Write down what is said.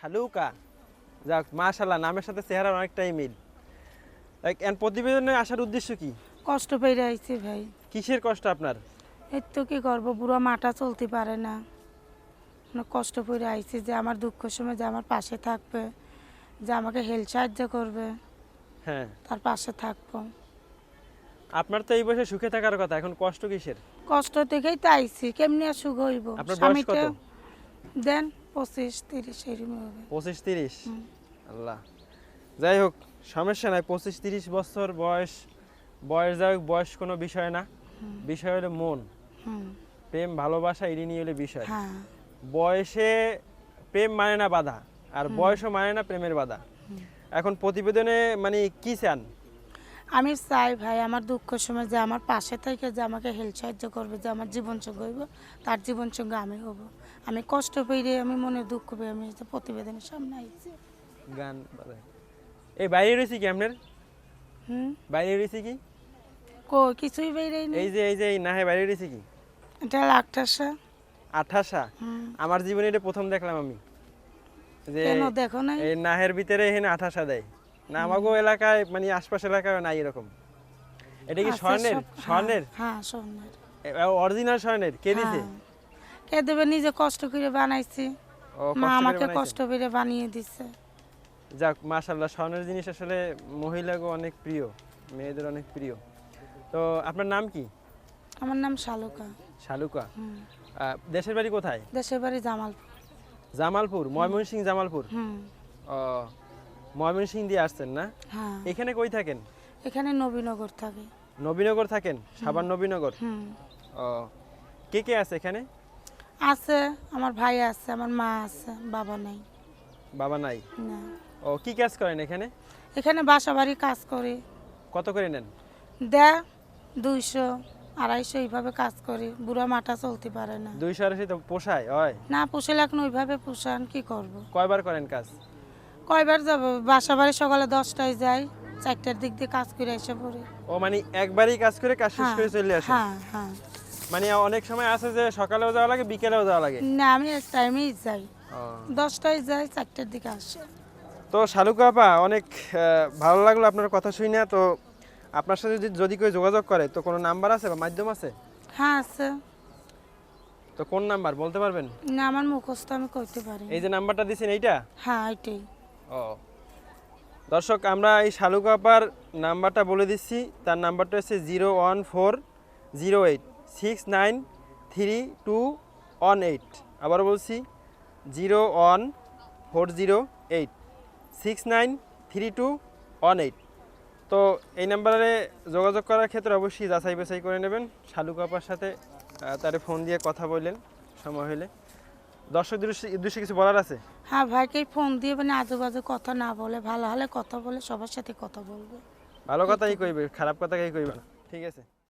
শালুকা। যাক মাশাল্লাহ নামের সাথে চেহারা অনেকটাই মিল। এন প্রতিবেদনে আসার উদ্দেশ্য কি? কষ্ট পেয়ে আইছি ভাই। কিসের কষ্ট আপনার? এর তো কি করব বুড়ো মাটা চলতে পারে না। অনেক কষ্ট করে আইছি যে আমার দুঃখের সময় যে আমার পাশে থাকবে যে আমাকে হেল্প সাহায্য করবে হ্যাঁ। তার পাশে থাকব। আপনার তো এই বয়সে সুখে থাকার কথা এখন কষ্ট কিসের? কষ্ট দেখেই তো আইছি কেমনি আর সুখ হইব? আপনার বয়স কত? দেন। পঁচিশ তিরিশ এরকম হবে। পঁচিশ তিরিশ? আল্লাহ। যাই হোক সমস্যা নাই পঁচিশ তিরিশ বছর বয়স বয়স যাই হোক বয়স কোনো বিষয় না। বিষয় হলো মন। প্রেম ভালোবাসা এড়িয়ে নিয়ে হলে বিষয়। হ্যাঁ। বয়সে প্রেম মানে না বাধা আর বয়সও মানে না প্রেমের বাধা। এখন প্রতিবেদনে মানে কি চান? আমি চাই ভাই আমার দুঃখের সময় যে আমার পাশে থেকে যে আমাকে হেল্প সাহায্য করবে যে আমার জীবন সঙ্গে হইব তার জীবন সঙ্গে আমি হব। আমি কষ্ট পেয়ে আমি মনে দুঃখ পেয়ে আমি প্রতিবেদনের সামনে আইছি। গান এই বাইরে রয়েছি কি আপনার? হুম? বাইরে রয়েছি কি? কো কিছুই বেরোই এই যে এই যে এই নাহে বাইরে রয়েছি কি? এটা লাখটাসা আঠাশা। আমার জীবনে এটা প্রথম দেখলাম আমি। যে কেন দেখো নাই? এই নাহের ভিতরে এখানে আঠাশা দেয়। না আমাগো এলাকায় মানে আশপাশ এলাকায় নাই এরকম। এটা কি স্বর্ণের? হ্যাঁ, স্বর্ণের? হ্যাঁ স্বর্ণের। অরিজিনাল স্বর্ণের। কে দিছে? দেবে নিজে কষ্ট করে বানাইছি। ও মা কষ্ট করে আমাকে? কষ্ট করে বানিয়ে দিছে। যাক মাশাল্লাহ স্বর্ণের জিনিস আসলে মহিলাগো অনেক প্রিয় মেয়েদের অনেক প্রিয়। তো আপনার নাম কি? আমার নাম শালুকা। শালুকা। আহ, দেশের বাড়ি কোথায়? দেশের বাড়ি জামালপুর। জামালপুর ময়মনসিং জামালপুর? হুম। ও ময়মনসিং দিয়ে আসছেন না? হ্যাঁ। এখানে কই থাকেন? এখানে নবীনগর থাকে। নবীনগর থাকেন? সাবান নবীনগর? হুম। ও কে কে আছে এখানে? আছে আমার ভাই আছে আমার মা আছে বাবা নাই। বাবা নাই? না। ও কি কাজ করেন এখানে? এখানে বাসা বাড়ি কাজ করি। কত করে নেন? দে দুইশো আড়াইশো এইভাবে কাজ করি। বুড়া মাটা চলতে পারে না। দুইশো আড়াইশো তো পোষায় হয়? না পুষে এখন ওইভাবে পোষান কি করব। কয়বার করেন কাজ? কয়বার যাব? বাসা বাড়ি সকালে দশটায় যাই চারটার দিক দিয়ে কাজ করে এসে পড়ি। ও মানে একবারই কাজ করে কাজ শেষ হ্যাঁ করে চলে আসে হ্যাঁ হ্যাঁ। মানে অনেক সময় আছে যে সকালেও যাওয়া লাগে বিকেলেও যাওয়া লাগে। না আমি টাইমেই যাই। দশটায় যাই চারটার দিকে আসে। তো শালুকা আপা অনেক ভালো লাগল আপনার কথা শুই না তো আপনার সাথে যদি যদি কেউ যোগাযোগ করে তো কোনো নাম্বার আছে বা মাধ্যম আছে? হ্যাঁ আছে। তো কোন নাম্বার বলতে পারবেন? না আমার মুখস্থ আমি করতে পারি। এই যে নাম্বারটা দিছেন এইটা? হ্যাঁ এটাই ও। দর্শক আমরা এই শালুকা আপার নাম্বারটা বলে দিচ্ছি। তার নাম্বারটা হচ্ছে zero one four zero eight. Six nine three two one eight আবার বলছি zero one four zero eight six nine three two one eight তো এই নাম্বারে যোগাযোগ করার ক্ষেত্রে অবশ্যই যাচাই বাছাই করে নেবেন। শালুকা কাপার সাথে তারে ফোন দিয়ে কথা বললেন সময় হলে দর্শক উদ্দেশ্যে- উদ্দেশ্যে কিছু বলার আছে? হ্যাঁ ভাইকে ফোন দিয়ে মানে আজুবাজু কথা না বলে ভালো হলে কথা বলে সবার সাথে কথা বলবে। ভালো কথাই কইবে খারাপ কথা কেই কইবে না। ঠিক আছে।